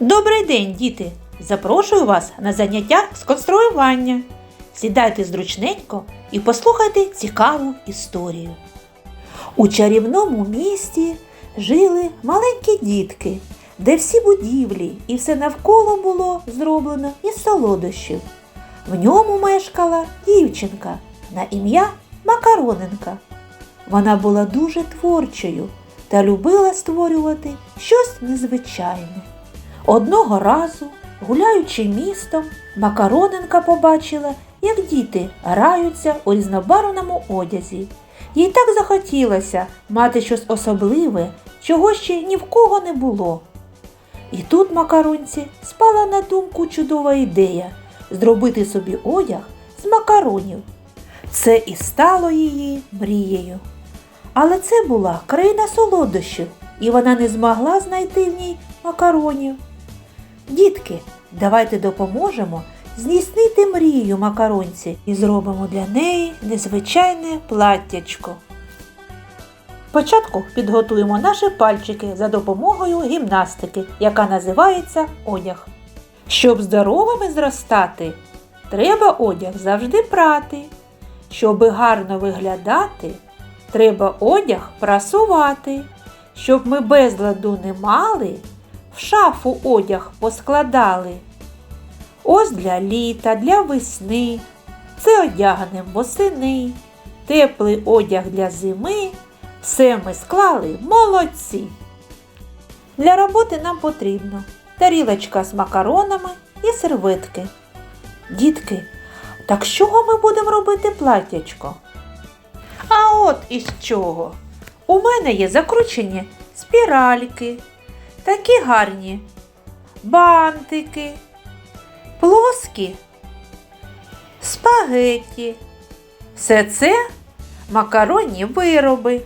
Добрий день, діти! Запрошую вас на заняття з конструювання. Сідайте зручненько і послухайте цікаву історію. У чарівному місті жили маленькі дітки, де всі будівлі і все навколо було зроблено із солодощів. В ньому мешкала дівчинка на ім'я Макароненка. Вона була дуже творчою та любила створювати щось незвичайне. Одного разу, гуляючи містом, Макароненка побачила, як діти граються у різнобарвному одязі. Їй так захотілося мати щось особливе, чого ще ні в кого не було. І тут макаронці спала на думку чудова ідея зробити собі одяг з макаронів. Це і стало її мрією. Але це була країна солодощів, і вона не змогла знайти в ній макаронів. Дітки, давайте допоможемо здійснити мрію макаронці і зробимо для неї незвичайне платтячко. Спочатку підготуємо наші пальчики за допомогою гімнастики, яка називається одяг. Щоб здоровими зростати, треба одяг завжди прати. Щоби гарно виглядати, треба одяг прасувати. Щоб ми безладу не мали, в шафу одяг поскладали. Ось для літа, для весни, це одягнем восени, теплий одяг для зими, все ми склали молодці. Для роботи нам потрібно тарілочка з макаронами і серветки. Дітки, так з чого ми будемо робити платтячко? А от із чого? У мене є закручені спіральки, такі гарні бантики, плоскі спагетті. Все це макаронні вироби.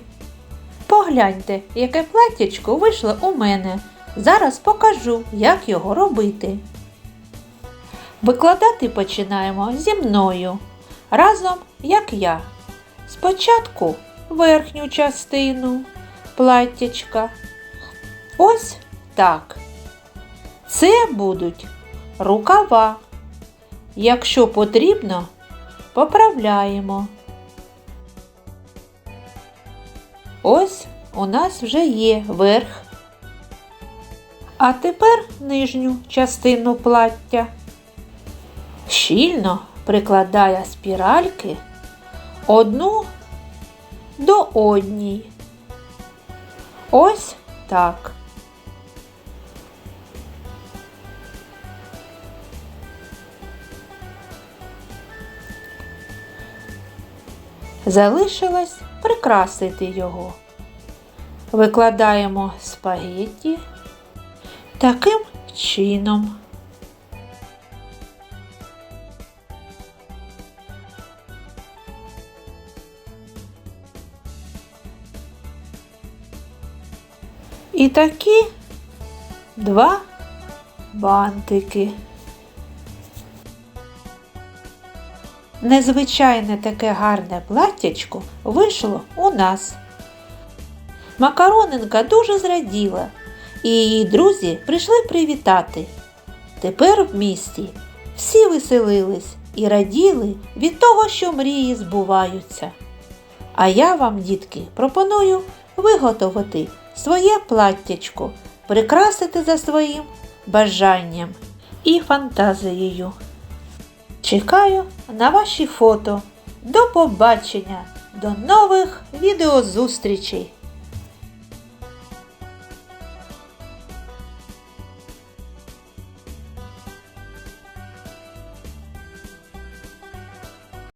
Погляньте, яке платтячко вийшло у мене. Зараз покажу, як його робити. Викладати починаємо зі мною, разом як я. Спочатку верхню частину платтячка. Ось так. Це будуть рукава. Якщо потрібно, поправляємо. Ось у нас вже є верх. А тепер нижню частину плаття. Щільно прикладає спіральки одну до одній. Ось так. Залишилось прикрасити його. Викладаємо спагетті таким чином. І такі два бантики. Незвичайне таке гарне платтячко вийшло у нас. Макароненка дуже зраділа, і її друзі прийшли привітати. Тепер в місті всі веселились і раділи від того, що мрії збуваються. А я вам, дітки, пропоную виготовити своє платтячко, прикрасити за своїм бажанням і фантазією. Чекаю на ваші фото. До побачення, до нових відеозустрічей!